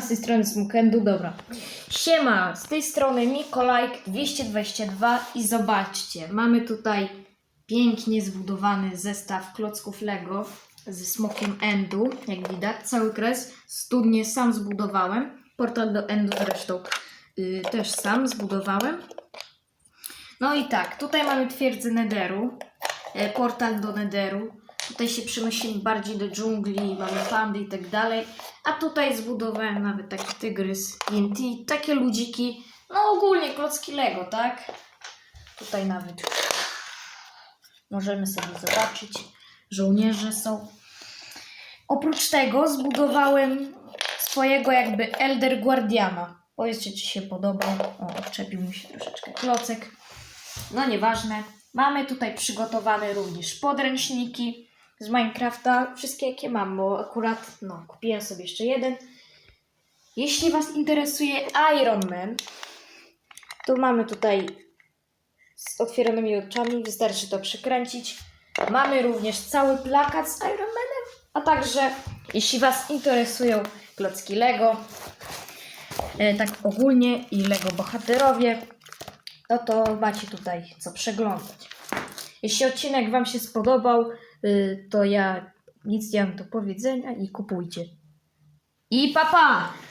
Z tej strony Smukendu, dobra. Siema, z tej strony Mikolajk 222 i zobaczcie, mamy tutaj pięknie zbudowany zestaw klocków Lego ze smokiem Endu, jak widać, cały kres. Studnie sam zbudowałem, portal do Endu zresztą y, też sam zbudowałem. No i tak, tutaj mamy twierdzę Nederu, e, portal do Nederu. Tutaj się przenosimy bardziej do dżungli, mamy pandy i tak dalej. A tutaj zbudowałem nawet taki tygrys TNT, takie ludziki. No ogólnie klocki Lego, tak? Tutaj nawet możemy sobie zobaczyć. Żołnierze są. Oprócz tego zbudowałem swojego jakby Elder Guardiana. Powiedzcie, czy się podobał. O, odczepił mi się troszeczkę klocek. No nieważne. Mamy tutaj przygotowane również podręczniki z Minecrafta. Wszystkie jakie mam, bo akurat no, kupiłem sobie jeszcze jeden. Jeśli Was interesuje Iron Man, to mamy tutaj z otwieranymi oczami, wystarczy to przekręcić. Mamy również cały plakat z Iron Manem, a także jeśli Was interesują klocki Lego, e, tak ogólnie i Lego bohaterowie, no to macie tutaj co przeglądać. Jeśli odcinek Wam się spodobał, to ja nic nie mam do powiedzenia i kupujcie. I papa! Pa!